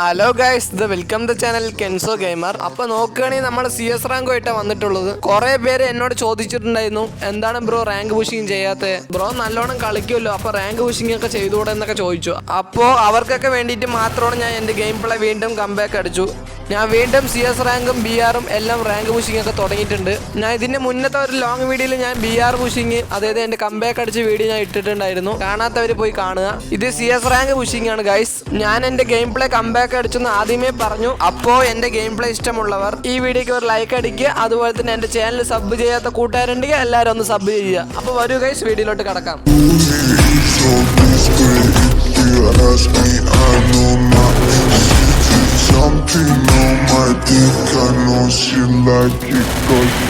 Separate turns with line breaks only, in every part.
Hello guys ഇത് welcome the channel Kenzo gamer അപ്പൊ നോക്കുകയാണെങ്കിൽ നമ്മൾ സി എസ് റാങ്ക് ആയിട്ടാണ് വന്നിട്ടുള്ളത്. കുറെ പേര് എന്നോട് ചോദിച്ചിട്ടുണ്ടായിരുന്നു എന്താണ് ബ്രോ റാങ്ക് പുഷിങ് ചെയ്യാത്തത് ബ്രോ നല്ലോണം കളിക്കുമല്ലോ അപ്പൊ റാങ്ക് പുഷിങ് ഒക്കെ ചെയ്തുകൂടെ എന്നൊക്കെ ചോദിച്ചു. അപ്പോ അവർക്കൊക്കെ വേണ്ടിയിട്ട് മാത്രമാണ് ഞാൻ എന്റെ ഗെയിം പ്ലേ വീണ്ടും കംബാക്ക് അടിച്ചു. ഞാൻ വീണ്ടും സി എസ് റാങ്കും ബി ആറും എല്ലാം റാങ്ക് പുഷിങ് ഒക്കെ തുടങ്ങിയിട്ടുണ്ട്. ഞാൻ ഇതിന്റെ മുന്നത്തെ ഒരു ലോങ് വീഡിയോയിൽ ഞാൻ ബി ആർ പുഷിങ് അതായത് എന്റെ കമ്പാക്ക് അടിച്ച വീഡിയോ ഞാൻ ഇട്ടിട്ടുണ്ടായിരുന്നു. കാണാത്തവർ പോയി കാണുക. ഇത് സി എസ് റാങ്ക് പുഷിങ് ആണ് ഗൈസ് ഞാൻ എന്റെ ഗെയിം പ്ലേ കംബാക്ക് അടിച്ചെന്ന് ആദ്യമേ പറഞ്ഞു. അപ്പോ എന്റെ ഗെയിം പ്ലേ ഇഷ്ടമുള്ളവർ ഈ വീഡിയോക്ക് ഒരു ലൈക്ക് അടിക്കുക. അതുപോലെ തന്നെ എന്റെ ചാനൽ സബ് ചെയ്യാത്ത കൂട്ടുകാരുണ്ടെങ്കിൽ എല്ലാവരും ഒന്ന് സബ് ചെയ്യുക. അപ്പൊ വരൂ ഗൈസ് വീഡിയോയിലോട്ട് കടക്കാം.
Something on my dick, I know she like it, cause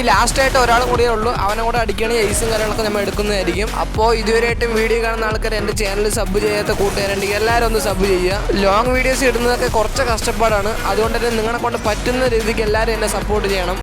ഇനി ലാസ്റ്റ് ആയിട്ട് ഒരാളും കൂടിയേ ഉള്ളൂ. അവനെ കൂടെ അടിക്കുകയാണെങ്കിൽ ഐസും കാര്യങ്ങളൊക്കെ നമ്മൾ എടുക്കുന്നതായിരിക്കും. അപ്പോൾ ഇതുവരെയായിട്ടും വീഡിയോ കാണുന്ന ആൾക്കാർ എന്റെ ചാനൽ സബ് ചെയ്യാത്ത കൂട്ടുകാരുണ്ടെങ്കിൽ എല്ലാവരും ഒന്ന് സബ് ചെയ്യുക. ലോങ് വീഡിയോസ് ഇടുന്നതൊക്കെ കുറച്ച് കഷ്ടപ്പാടാണ്. അതുകൊണ്ട് തന്നെ നിങ്ങളെ കൊണ്ട് പറ്റുന്ന രീതിക്ക് എല്ലാവരും എന്നെ സപ്പോർട്ട് ചെയ്യണം.